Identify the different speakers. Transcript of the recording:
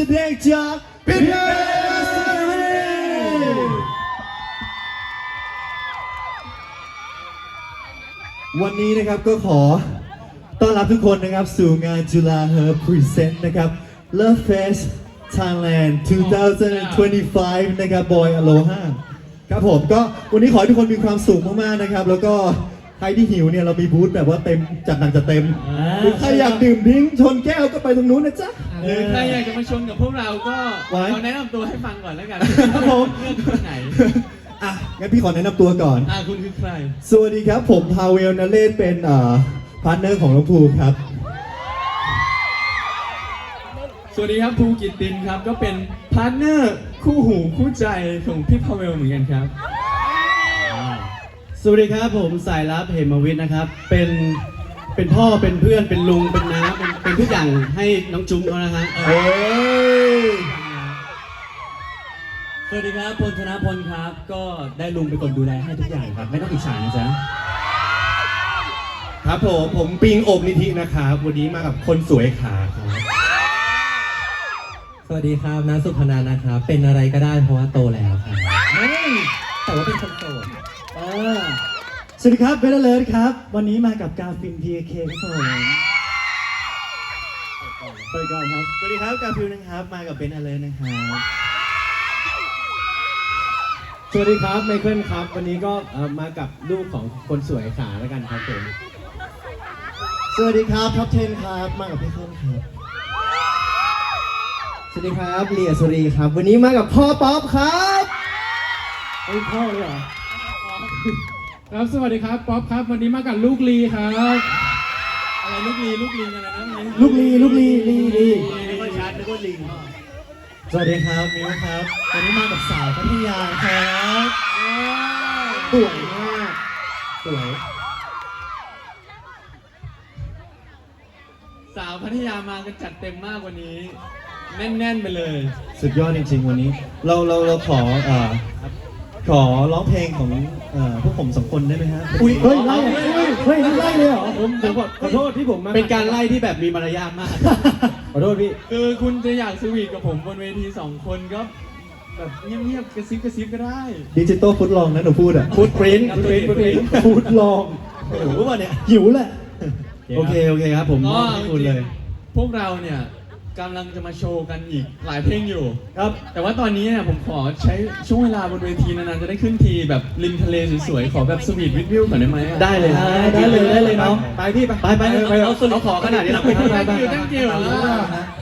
Speaker 1: แสดงจากพิทเนวันนี้นะครับก็ขอต้อนรับทุกคนนะครับ สู่งานจุฬาเฮอร์พรีเซนต์นะครับ Love Fest Thailand 2025 นะครับ Boy Aloha ครับผมก็วันนี้ขอให้ทุกคนมีความสุขมาก ๆ นะครับ แล้วก็ ใครที่หิวเนี่ยเรามีบูธแบบว่าเต็มจัดหนักจัดเต็มหรือใครอยากดื่มดิ้งชนแก้วก็ไปตรงนู้นนะจ๊ะ
Speaker 2: หรือใครอยากจะมาชมกับพวกเราก็
Speaker 1: ไว้
Speaker 2: เราแนะนำตัวให้ฟังก่อนแล้วกัน
Speaker 1: ครับผม
Speaker 2: เลือกคนไหน
Speaker 1: อะงั้นพี่ขอแนะนำตัวก่อน
Speaker 2: อ่าคุณคือใคร
Speaker 1: สวัสดีครับผมพาเวลนเลศเป็นอ่าพาร์ทเนอร์ของน้องภูครับ
Speaker 2: สวัสดีครับภูกิตตินครับ ก็เป็นพาร์ทเนอร์คู่หูคู่ใจของพี่พาเวลเหมือนกันครับ
Speaker 3: สวัสดีครับผมสายลับเหมวิทย์นะครับ เป็นเป็นพ่อเป็นเพื่อนเป็นลุงเป็นน้าเป็นเป็นทุกอย่างให้น้องจุ้มเขานะฮะ
Speaker 1: เฮ้ย
Speaker 4: สวัสดีครับพลธนพลครับ ก็ได้ลุงเป็นคนดูแลให้ทุกอย่างครับ ไม่ต้องอิจฉานะจ๊ะ
Speaker 1: ครับผมผมปิงอบนิธินะครับวันนี้มากับคนสวยขาครับ
Speaker 4: สวัสดีครับน้าสุพนันนะครับ เป็นอะไรก็ได้เพราะว่าโตแล้วครับแต่ว่าเป็นคนโสด
Speaker 1: เออ สวัสดีครับเบลเลอร์ครับ วันนี้มากับกาฟิน PK ครับผมเปิดก่อนครับ สวัสดีครับกาฟิลนะครับ มากับเบนอเลอร์นะครับ
Speaker 3: สวัสดีครับไมเคิลครับ วันนี้ก็เอ่อมากับลูกของคนสวยขาแล้วกันครับผม
Speaker 1: สวัสดีครับท็อป10ครับ มากับพี่เคิลครับ
Speaker 4: สวัสดีครับเลียสุรีครับ วันนี้มากับพ่อป๊อปครับ
Speaker 1: เป็นพ่อเลยเหรอ
Speaker 5: ครับสวัสดีครับป๊อปครับ วันนี้มากับลูกลีครับ
Speaker 2: อะไรลูกลีลูกลิงอะไรนะ
Speaker 1: ลูกลีลูกลีลีลีนึกว่าชัดนึกว่าลิงสวัสดีครับมิวครับวันนี้มากับสาวพัทยาครับสวยมากสวย
Speaker 2: สาวพัทยามากันจัดเต็มมากวันนี้ แน่นๆไปเลย
Speaker 1: สุดยอดจริงๆวันนี้ เราเราเราขอเอ่อ ขอร้องเพลงของเอ่อพวกผมสองคนได้ไหมฮะอุ้ยเฮ้ยไล่เฮ้ยเฮ้ยไล่เลยเหรอ
Speaker 3: ผมผมขอขอโทษที่ผมมาเป็นการไล่ที่แบบมีมารยาทมาก ขอโทษพี่
Speaker 2: คือคุณจะอยากสวีทกับผมบนเวทีสองคนก็แบบเงียบๆกระซิบกระซิบก็ได้
Speaker 1: ดิจิตอลฟุตลองนะหนูพูดอะ
Speaker 3: ฟุตปรินท์ฟุตปรินท์ฟุตปรินท์
Speaker 1: ฟุตลองหิวป่ะเนี่ยหิวแหละ
Speaker 3: โอเคโอเคครับผมม
Speaker 2: ก็
Speaker 3: อบให้คุณเลย
Speaker 2: พวกเราเนี่ย กำลังจะมาโชว์กันอีกหลายเพลงอยู่
Speaker 1: ครับ
Speaker 2: แต่ว่าตอนนี้เนี่ยผมขอใช้ช่วงเวลาบนเวทีนานๆจะได้ขึ้นทีแบบริมทะเลสวยๆ ขอแบบสวีทวิดวิวก่อนได้ไหมอะ
Speaker 3: ได้เลย
Speaker 1: ได้เลยได้เลยน้อง
Speaker 3: ไปพี่ไปไปไปไปเอาเอาขอขนาดนี้เราไปไปไป
Speaker 2: ตั้งเกี่ยวตั้งเกี่ยว